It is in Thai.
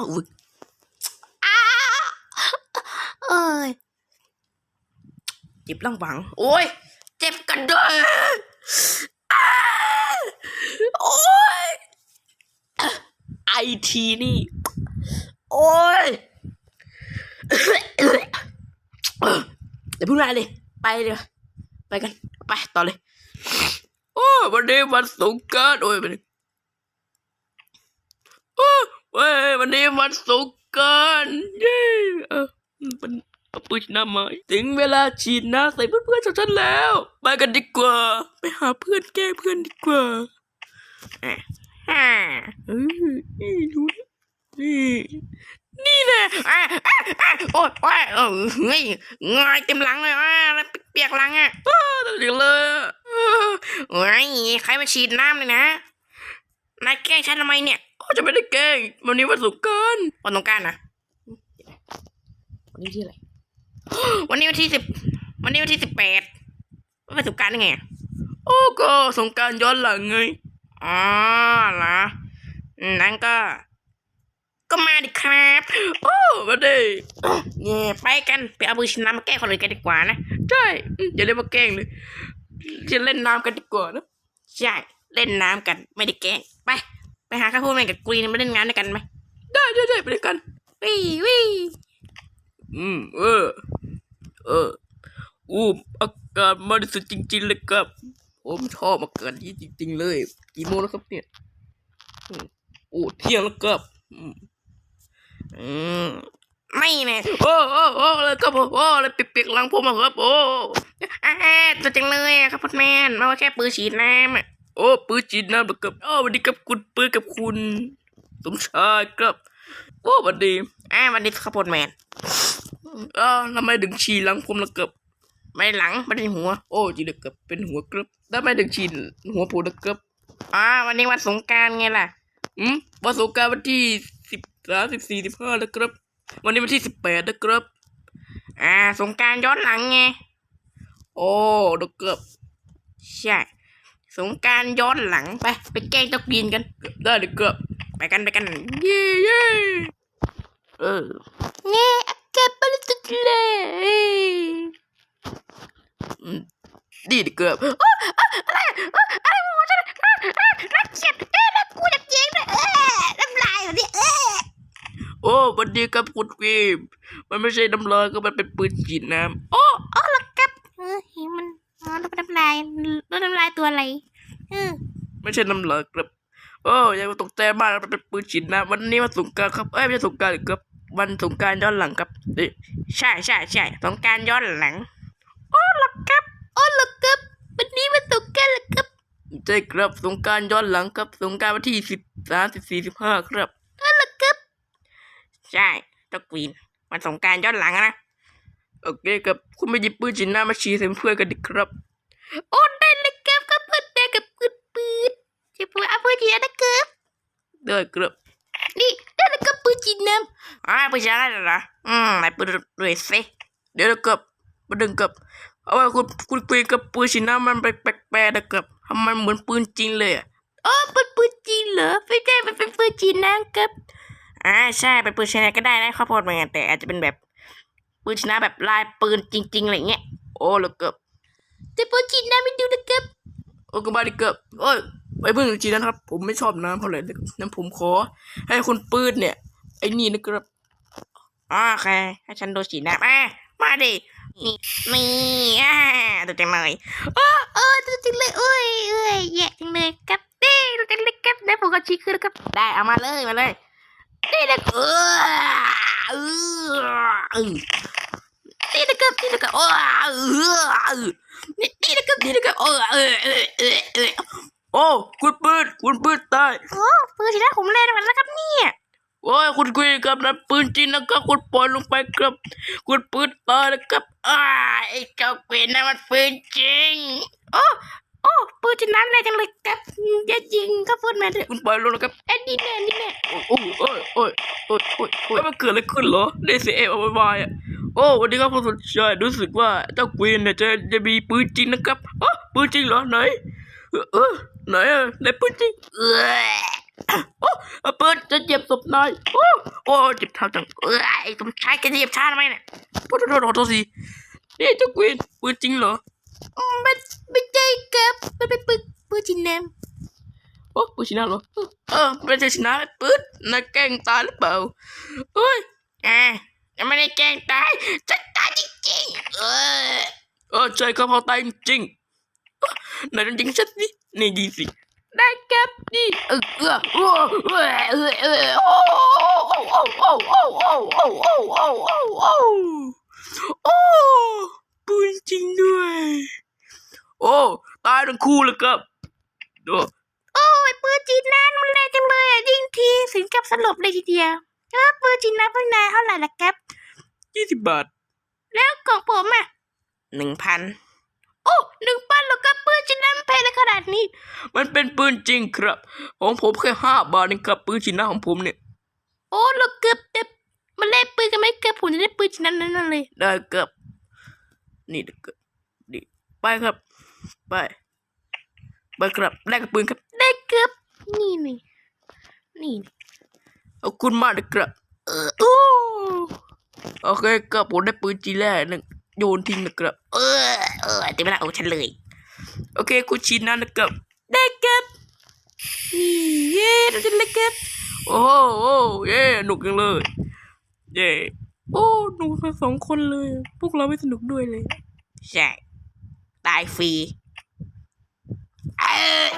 เอาอุ๊ยอ้าเอ้ยเจ็บหลังหวัง โอ้ย เจ็บกันด้วยอ้าโอ้ยไอทีนี่ โอ้ยเดี๋ยวพูดอะไรเลย ไปเลยไปกัน ไปต่อเลย โอ้วันนี้วันสงกรารโอ้ยวันนี้โอ้ เว้ยวันนี้วันสงกรารเย้เออมันเอาปืนน้ำมาถึงเวลาฉีดน้ำใส่เพื่อนๆของฉันแล้ว ไปกันดีกว่า ไปหาเพื่อนแก้เพื่อนดีกว่าอะอ่าเออนี่ดูนี่นี่แน่อะโอ้ยโอ้ยเอ้ยงายเต็มหลังเลยอะแล้วเปียกหลังอะอ้าวตายเลยอะอ้าวโอ้ยใครมาฉีดน้ำเลยนะนายแกล้งฉันทำไมเนี่ย จะไม่ได้แกล้งวันนี้วันสงกรารวันสงกรารนะวันนี้ที่อะไรวันนี้วันที่สิบวันนี้วันที่สิบแปดวันสงกรารได้ไงอะโอ้ก็สงกรารย้อนหลังไงอ๋อเหรออืมนั้นก็ ก็มาดิครับ โอ้มาดิเนี่ยไปกันไปเอาปืนฉีดน้ำมาแกล้งคนอื่นกันดีกว่านะใช่อืมอย่าเรียกว่าแกล้งเลยจะเล่นน้ำกันดีกว่านะใช่เล่นน้ำกันไม่ได้แกล้งไป ไปหาข้าวโพดแมนกับกรีนมาเล่นน้ำด้วยกันไหมได้ได้ได้ไปด้วยกันวิวิอืมเออ เอออู้อากาศบริสุทธิ์จริง ๆ เลยครับ ผมชอบอากาศนี้จริง ๆ เลย กี่โมงแล้วครับเนี่ยอืมโอ้เที่ยงแล้วครับอืมอืมไม่เนี่ยโอ้โอ้โอ้เลยครับผมโอ้เลยเปียกๆหลังผมอะครับโอ้อ่าตัวจังเลยอะครับพ่อแม่นไม่ว่าแค่ปืนฉีดน้ำอะโอ้ปืนฉีดน้ำเหรอครับโอ้สวัสดีครับคุณปืนกับคุณสมชายครับ โอ้สวัสดีอ่าสวัสดีครับพ่อแม่นอ้าวทำไมถึงฉีดหลังผมล่ะครับไม่หลังไม่ได้หัว โอ้จริงเหรอครับเป็นหัวครับแล้วทำไมถึงฉีดหัวผมล่ะครับอ่าวันนี้วันสงกรารไงล่ะอืมวันสงกรารวันที่สิบสามสิบสี่สิบห้าแล้วครับ วันนี้วันที่สิบแปดนะครับ อ่า สงกรารย้อนหลังไง โอ้นะครับใช่ สงกรารย้อนหลังไป ไปแกล้งเจ้าปีนกันได้เลยครับไปกันไปกันเย้เย้เออเนี่ยอากาศบริสุทธิ์เลยอืมดีดีเกือบอะไรอะไรของฉันรักเจ็บเอ้ยรักกูอยากเจ๊งเลยเอ้ยน้ำลายอยู่เนี่ยเอ้ยโอ้วันดีครับคุณฟิล์มมันไม่ใช่น้ำลายก็มันเป็นปืนฉีดน้ำโอ้ ล้วน้ำลายแล้วน้ำลายตัวอะไรเออไม่ใช่น้ำลายครับ โอ้อยังตกใจมากมันเป็นปืนฉีดน้ำวันนี้วันสงกรารครับ เอ้ยไม่ใช่สงกรารครับ วันสงกรารย้อนหลังครับเอ้ยใช่ใช่ใช่สงกรารย้อนหลัง โอ้เหรอครับ โอ้เหรอครับ วันนี้วันสงกรารเหรอครับใช่ครับสงกรารย้อนหลังครับ สงกรารวันที่สิบสามสิบสี่สิบห้าครับใช่ตะกวีนวันสงกรารย้อนหลังอะนะโอเคครับคุณไปหยิบปืนฉีดน้ำมาฉีดใส่เพื่อนกันดิครับ โอ้ได้เลยครับก็เพื่อนแต่กับปืนปืนจะปืนเอาปืนฉีดนะครับได้ครับนี่ได้แล้วก็ปืนฉีดน้ำอ่าปืนฉีดน้ำเหรออืมไหนปืนด้วยสิเดี๋ยวนะครับมาดึงกับเอาไว้คุณคุณปืนกับปืนฉีดน้ำมันแปลกๆนะครับทำไมเหมือนปืนจริงเลยอะอ๋อเป็นปืนจริงเหรอไม่ใช่มันเป็นปืนฉีดน้ำครับอ่าใช่เป็นปืนชนะก็ได้นะข้าวโพดเหมือนกันแต่อาจจะเป็นแบบปืนชนะแบบลายปืนจริงๆอะไรเงี้ยโอ้แล้วเกือบ แต่ปืนจีนน้ำไม่ดูนะครับโอ้ก็บาดิเกือบโอ้ยไปเพิ่งจีนนะครับ ผมไม่ชอบน้ำเท่าไหร่เลยน้ำผมขอ ให้คุณปืนเนี่ย ไอ้นี่นะครับอ่าโอเคให้ฉันดูสีน้ำอะมาดินี่นี่อ่าดูจังเลยโอ้โอ้ดูจังเลยโอ้ยเอ้ยแย่จังเลยครับนี่ดูจังเลยครับได้ผมก็ชี้ขึ้นครับ ได้เอามาเลยมาเลยนี่นะเออเออเออ นี่นะครับนี่นะครับโอ้เออนี่นี่นะครับนี่นะครับโอ้เออเออเออเออโอ้คุณปืนคุณปืนตายโอ้ปืนที่ได้ผมเล่นมันแล้วครับเนี่ยโอ้ยคุณกุยครับนั่นปืนจริงนะครับคุณปล่อยลงไปครับคุณปืนตายนะครับอ้าไอ้เจ้าเกวนนั่นมันปืนจริงโอ้โอ้ปืนที่นั้นเลยจังเลยครับอย่ายิงครับพูดมาเถอะคุณปล่อยลงนะครับเอ็นนี่แน่นี่แน่โอ้โหโอ้ยโอ้ยโอ้ยโอ้ยโอ้ยมันเกิดอะไรขึ้นเหรอได้เสียเอววายอะ โอ้วันนี้ครับผมสนใจรู้สึกว่าเจ้าควีนเนี่ยจะจะมีปืนจริงนะครับอ๋อปืนจริงเหรอไหน เออเออไหนอะไหนปืนจริงเออโอ้เอาปืนจะเหยียบศพนายโอ้โอ้เจ็บเท้าจังเอ้ยสมชายแกจะเหยียบชาทำไมเนี่ยโทษโทษโทษขอโทษสินี่เจ้ากวินปืนจริงเหรออืมไม่ไม่ใช่ครับมันเป็นปืนปืนจินน้โอ้ปืนชนะเหรอเออไม่ใช่ชนะปืนนายแกล้งตายหรือเปล่าเฮ้ยแอะ ยังไม่ได้แกล้งตายฉันตายจริงๆ เออเออใช่ครับเขาตายจริงๆเอ้อนายต้องยิงฉันสินี่ยิงสิได้ครับนี่เออเออเออเออเออโอ้โอ้โอ้โอ้โอ้โอ้โอ้โอ้โอ้โอ้โอ้ปืนจริงด้วย โอ้ตายทั้งคู่เลยครับดูโอ้ยปืนจีนน้ำมันแรงจังเลยยิงทีถึงกับสลบเลยทีเดียวเออปืนจีนน้ำพังนายเท่าไหร่ละครับ ยี่สิบบาท แล้วของผมอะหนึ่งพันโอ้หนึ่งพันแล้วก็ปืนจีนน้ำแพงเลยขนาดนี้ มันเป็นปืนจริงครับ ของผมแค่ห้าบาทเองครับปืนชินะของผมเนี่ย โอ้เราเกือบแต่มันแลกปืนกันไหมเกือบผมจะได้ปืนจีนน้ำนั้นเลย ได้ครับนี่เกิดนี่ไปครับ ไป ไปครับได้กับปืนครับ ได้เกือบ นี่นี่นี่ขอบคุณมากนะครับเออโอ้ โอเคครับผมได้ปืนจีแร่หนึ่งโยนทิ้งนะครับ เออเออเต็มเวลาโอ้ฉันเลย โอเคคุณชินนะนะครับ ได้เกือบนี่เย้เราจะได้เกือบโอ้โหเย่หนุกจังเลย เย่โอ้หนุกทั้งสองคนเลย พวกเราไม่สนุกด้วยเลย ใช่ ตายฟรีเอ้ย